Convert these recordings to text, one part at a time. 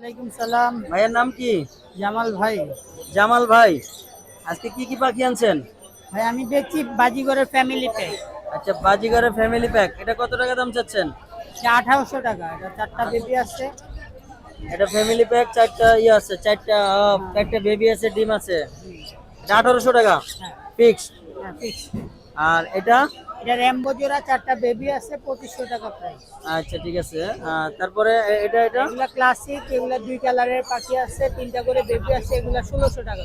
ওয়ালাইকুম সালাম। ভাইয়ের নাম কি? জামাল ভাই। জামাল ভাই আজকে কি কি পাখি আনছেন? ভাই আমি দেখছি বাজিগরের ফ্যামিলিতে আচ্ছা বাজিগরের ফ্যামিলি প্যাক এটা কত টাকা দাম চাচ্ছেন? আঠারোশো টাকা। এটা চারটা বেবি আছে। এটা ফ্যামিলি প্যাক চারটা ইয়ে আছে চারটা আহ, চারটা বেবি আছে ডিম আছে। এটা আঠারোশো টাকা? হ্যাঁ। হ্যাঁ ফিক্স আর এটা? এটা র্যাম্বো জোড়া চারটা বেবি আছে পঁচিশশো টাকা প্রাইস আচ্ছা ঠিক আছে। তারপরে এটা এটা? এগুলা ক্লাসিক এগুলা দুই কালারের পাখি আছে তিনটা করে বেবি আছে এগুলা ষোলোশো টাকা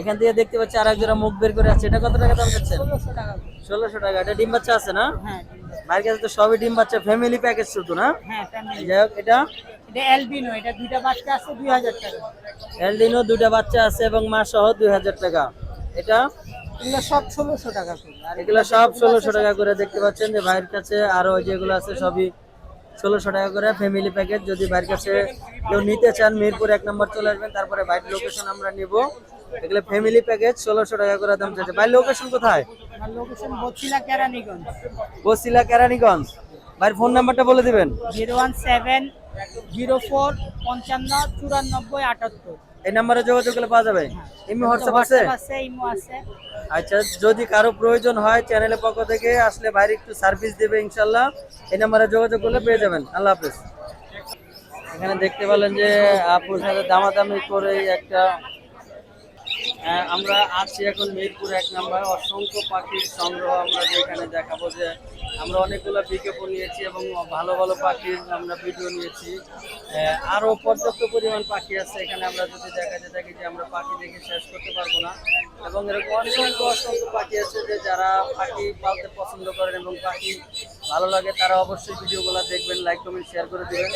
এখান থেকে দেখতে পাচ্ছি আর এক জোড়া মুখ বের করে আছে। এটা কত টাকা দাম চাচ্ছেন? ষোলোশো টাকা ষোলোশো টাকা। এটা ডিম বাচ্চা আছে না? হ্যাঁ ভাইয়ের কাছে তো সবই ডিম বাচ্চা ফ্যামিলি প্যাকেজ শুধু না? হ্যাঁ যাই হোক এটা? এটা এলবিনো এটা দুইটা বাচ্চা আছে দুই হাজার টাকা। এলডিনো দুটা বাচ্চা আছে এবং মা সহ দুই হাজার টাকা। এটা? এগুলো সব ষোলোশো টাকা করে। এগুলো সব ষোলোশো টাকা করে দেখতে পাচ্ছেন যে ভাইয়ের কাছে আরও যেগুলো আছে সবই ষোলোশো টাকা করে ফ্যামিলি প্যাকেজ যদি ভাইয়ের কাছে কেউ নিতে চান মিরপুর এক নম্বর চলে আসবেন তারপরে ভাইয়ের লোকেশন আমরা নিব। এগুলো ফ্যামিলি প্যাকেজ ষোলোশো টাকা করে দাম চাচ্ছে ভাইয়ের লোকেশন কোথায়? লোকেশন বছিলা কেরানীগঞ্জ। বসিলা কেরানীগঞ্জ। ভাইয়ের ফোন নাম্বারটা বলে দিবেন। Zero one seven zero four পঞ্চান্ন চুরানব্বই আটাত্তর। এই নাম্বারে যোগাযোগ করলে পাওয়া যাবে? হোয়াটসঅ্যাপ আছে হোয়াটসঅ্যাপ আছে? ইমো আচ্ছা যদি কারও প্রয়োজন হয় চ্যানেলের পক্ষ থেকে আসলে বাইরে একটু সার্ভিস দেবে ইনশাল্লাহ এই নাম্বারে যোগাযোগ করলে পেয়ে যাবেন। আল্লাহ হাফেজ। এখানে দেখতে পেলেন যে আপুর সাথে দামাদামি করে একটা আমরা আছি এখন মিরপুর এক নাম্বার। অসংখ্য পাখির সংগ্রহ আমরা যেখানে দেখাবো যে আমরা অনেকগুলো বিজ্ঞাপন নিয়েছি এবং ভালো ভালো পাখির আমরা ভিডিও নিয়েছি। আহ, আরও পর্যাপ্ত পরিমাণ পাখি আছে এখানে আমরা যদি দেখা দেখাতে থাকি যে আমরা পাখি দেখে শেষ করতে পারব না। এবং এরকম অসংখ্য অসংখ্য পাখি আছে যে যারা পাখি পালতে পছন্দ করেন এবং পাখি ভালো লাগে, তারা অবশ্যই ভিডিওগুলো দেখবেন লাইক কমেন্ট শেয়ার করে দিবেন।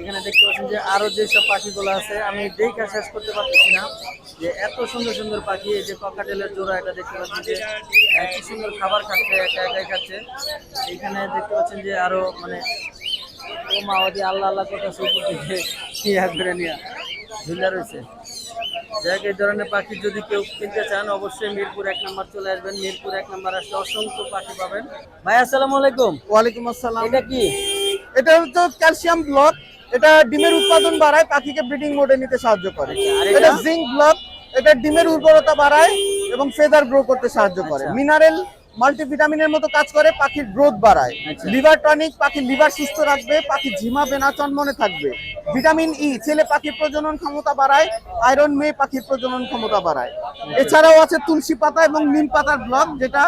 এখানে দেখতে পাচ্ছেন যে আরও যেসব পাখিগুলো আছে, আমি দেখা শেষ করতে পারতেছি না। যে এত সুন্দর সুন্দর পাখি, এই যে ককাটেলের জোড়া এটা দেখতে পাচ্ছেন যে কি সুন্দর খাবার খাচ্ছে, একা একাই খাচ্ছে। এখানে দেখতে পাচ্ছেন যে আরও মানে ও মা ওদি আল্লাহ আল্লাহ কথা সুপুর করে নিয়ে রয়েছে। যাই এই ধরনের পাখি যদি কেউ কিনতে চান অবশ্যই মিরপুর এক নম্বর চলে আসবেন। মিরপুর এক নম্বর আসলে অসংখ্য পাখি পাবেন। ভাই আসসালামু আলাইকুম। ওয়ালাইকুম আসসালাম। এটা কি? এটা হচ্ছে ক্যালসিয়াম ব্লক। এটা ডিমের উৎপাদন বাড়ায় পাখিকে ব্রিডিং মোডে নিতে সাহায্য করে। এটা? এটা? Zinc block. এটা ডিমের উর্বরতা বাড়ায় এবং ফেদার গ্রো করতে সাহায্য করে। আচ্ছা। মিনারেল মাল্টিভিটামিনের মতো কাজ করে পাখির গ্রোথ বাড়ায়। আচ্ছা। লিভার টনিক পাখির লিভার সুস্থ রাখবে পাখি ঝিমাবে না চনমনে থাকবে। ভিটামিন ই ছেলে পাখির প্রজনন ক্ষমতা বাড়ায় আয়রন মেয়ে পাখির প্রজনন ক্ষমতা বাড়ায়। এছাড়াও আছে তুলসী পাতা এবং নিম পাতার ব্লক যেটা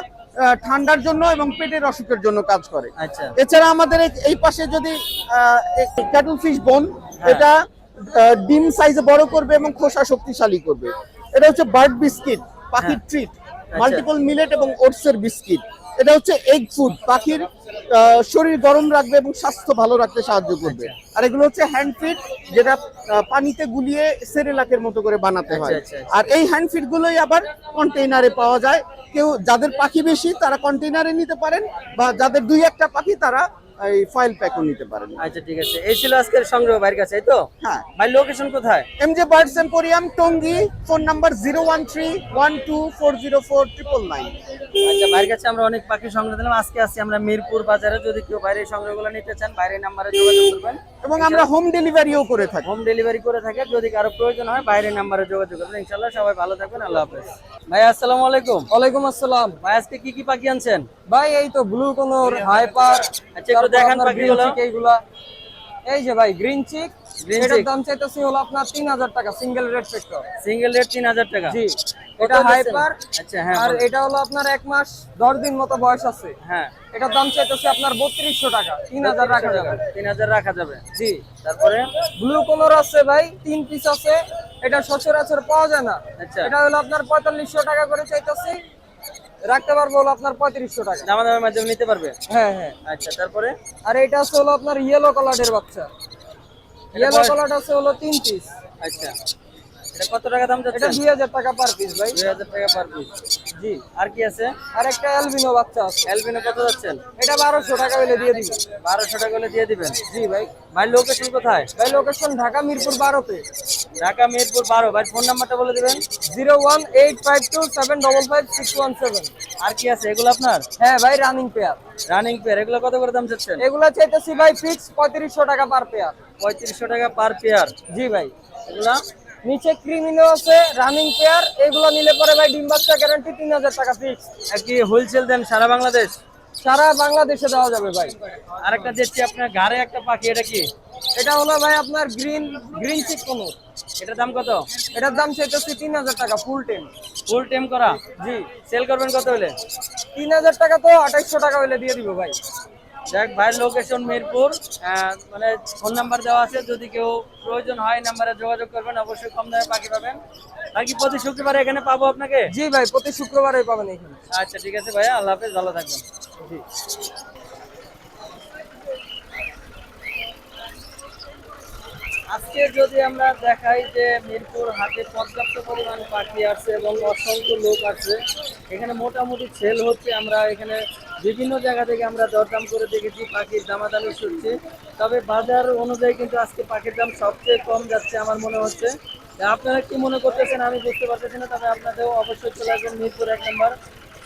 ঠান্ডার জন্য এবং পেটের অসুখের জন্য কাজ করে। আচ্ছা। এছাড়া আমাদের এই- পাশে যদি ক্যাটল ফিশ বোন হ্যাঁ। এটা ডিম সাইজে বড় করবে এবং খোসা শক্তিশালী করবে। এটা হচ্ছে বার্ড বিস্কিট পাখির হ্যাঁ। ট্রিট মাল্টিপল মিলেট এবং ওটসের বিস্কিট। এটা হচ্ছে এগ ফুড পাখির শরীর গরম রাখবে এবং স্বাস্থ্য ভালো রাখতে সাহায্য করবে। আচ্ছা। আর এগুলো হচ্ছে হ্যান্ড ফিড যেটা পানিতে গুলিয়ে সেরেলাকের মতো করে বানাতে হয়। আচ্ছা, আচ্ছা, আচ্ছা। আর এই হ্যান্ড ফিড গুলোই আবার কন্টেইনারে পাওয়া যায়। কেউ যাদের পাখি বেশি তারা কন্টেইনারে নিতে পারেন বা যাদের দুই একটা পাখি তারা এই ফয়েল প্যাকও নিতে পারেন। আচ্ছা ঠিক আছে। এই ছিল আজকের সংগ্রহ ভাইয়ের কাছে তো? হ্যাঁ। ভাই লোকেশন কোথায়? M J birds emporium Tongi phone number zero one three one two four zero four triple nine আচ্ছা ভাইয়ের কাছে আমরা অনেক পাখি সংগ্রহ দিলাম। আজকে আছি আমরা মিরপুর বাজারে। যদি কেউ বাইরের সংগ্রহগুলো নিতে চান বাইরের নাম্বারে যোগাযোগ করবেন। এবং আমরা হোম ডেলিভারিও করে থাকি। হোম ডেলিভারি করে থাকে। যদি কারও প্রয়োজন হয় বাইরের নাম্বারে যোগাযোগ করবেন। ইনশাল্লাহ সবাই ভালো থাকবেন। আল্লাহ হাফেজ। ভাই আসসালামু আলাইকুম। ওয়ালাইকুম আসসালাম। ভাই আজকে কি কি পাখি আনছেন? ভাই এই তো ব্লু কোনোর হাইপার আচ্ছা, দেখান পাখিগুলো। এইগুলা। এই যে ভাই গ্রিন চিক এটার দাম চাইতেছি হলো আপনার তিন হাজার টাকা সিঙ্গেল রেড ফেক্টর সিঙ্গেল তিন হাজার টাকা। জি এটা হাইপার আচ্ছা হ্যাঁ আর এটা হলো আপনার এক মাস দশ দিন মতো বয়স আছে। হ্যাঁ। এটার দাম চাইতেছে আপনার বত্রিশশো টাকা তিন হাজার রাখা যাবে। তিন হাজার রাখা যাবে। জি। তারপরে? ব্লু আছে ভাই তিন পিস আছে। এটা সচরাচর পাওয়া যায় না। আচ্ছা। এটা হলো আপনার পঁয়তাল্লিশশো টাকা করে চাইতেছি। রাখতে পারব হলো আপনার পঁয়ত্রিশশো টাকা। দামা দামের মাধ্যমে নিতে পারবে? হ্যাঁ হ্যাঁ। আচ্ছা তারপরে? আর এটা হচ্ছে হলো আপনার ইয়েলো কালারের বাচ্চা। ইয়েলো হচ্ছে হলো তিন পিস আচ্ছা। এটা কত টাকা দাম যাচ্ছে? টাকা পার পিস ভাই। দুই হাজার টাকা পার পিস জি। আর কি আছে? আর একটা বাচ্চা আছে। কত যাচ্ছেন এটা বারোশো টাকা হলে দিয়ে দিবেন। টাকা দিয়ে দিবেন? জি ভাই। ভাই লোকেশন কোথায়? ভাই লোকেশন ঢাকা মিরপুর বারোতে। ঢাকা মিরপুর বারো। ভাই ফোন নাম্বারটা বলে দেবেন। Zero one eight five two seven double five six one seven. আর কি আছে? এগুলো আপনার? হ্যাঁ ভাই রানিং পেয়ার রানিং পেয়ার এগুলো কত করে দাম চাচ্ছেন? এগুলা চাইতেছি ভাই ফিক্স পঁয়ত্রিশশো টাকা পার পেয়ার পঁয়ত্রিশশো টাকা পার পেয়ার জি ভাই। এগুলা? নিচে ক্রিমিনো আছে রানিং পেয়ার এগুলো নিলে পরে ভাই ডিম বাচ্চা গ্যারান্টি তিন হাজার টাকা ফিক্স আর কি হোলসেল দেন সারা বাংলাদেশ? সারা বাংলাদেশে দেওয়া যাবে ভাই। আরেকটা দেখছি আপনার ঘাড়ে একটা পাখি এটা কি? এটা হলো ভাই আপনার গ্রিন গ্রিন চিক কোনোর এটার দাম কত? এটার দাম চাইতেছি তিন হাজার টাকা ফুল টেন ফুল টেম করা? জি। সেল করবেন কত হলে? তিন হাজার টাকা তো আঠাইশশো টাকা হলে দিয়ে দিব ভাই। যাক ভাইয়ের লোকেশন মিরপুর। মানে ফোন নাম্বার দেওয়া আছে যদি কেউ প্রয়োজন হয় নাম্বারে যোগাযোগ করবেন অবশ্যই কম দামে পাখি পাবেন। বাকি প্রতি শুক্রবার এখানে পাবো আপনাকে? জি ভাই প্রতি শুক্রবারে পাবেন এখানে। আচ্ছা ঠিক আছে ভাই আল্লাহ হাফেজ ভালো থাকবেন। আজকে যদি আমরা দেখাই যে মিরপুর হাটে পর্যাপ্ত পরিমাণ পাখি আছে এবং অসংখ্য লোক আছে এখানে মোটামুটি সেল হচ্ছে। আমরা এখানে বিভিন্ন জায়গা থেকে আমরা দরদাম করে দেখেছি, পাখির দামাদামি শুনছি। তবে বাজার অনুযায়ী কিন্তু আজকে পাখির দাম সবচেয়ে কম যাচ্ছে আমার মনে হচ্ছে। আপনারা কি মনে করতেছেন আমি বুঝতে পারতেছি না, তবে আপনাদেরও অবশ্যই চলে আসবেন মিরপুর এক নম্বর।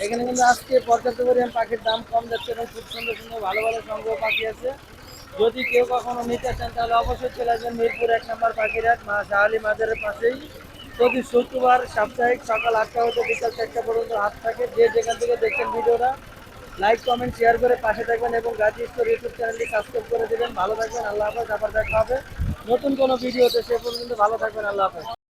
এখানে কিন্তু আজকে পর্যাপ্ত পরিমাণ পাখির দাম কম যাচ্ছে এবং খুব সুন্দর সুন্দর ভালো ভালো সংগ্রহ পাখি আছে। যদি কেউ কখনো নিতে চান, তাহলে অবশ্যই চলে আসবেন মিরপুর এক নম্বর পাখিরহাট মা শাহালি মাজারের পাশেই। প্রতি শুক্রবার সাপ্তাহিক সকাল আটটা হতে বিকাল চারটা পর্যন্ত হাত থাকে। যে যেখান থেকে দেখছেন ভিডিওটা, লাইক, কমেন্ট শেয়ার করে পাশে থাকবেন এবং গাজী স্টোর ইউটিউব চ্যানেলটি সাবস্ক্রাইব করে দেবেন। ভালো থাকবেন, আল্লাহ হাফেজ, আবার দেখা হবে। নতুন কোনো ভিডিওতে সে পর্যন্ত ভালো থাকবেন, আল্লাহ হাফেজ।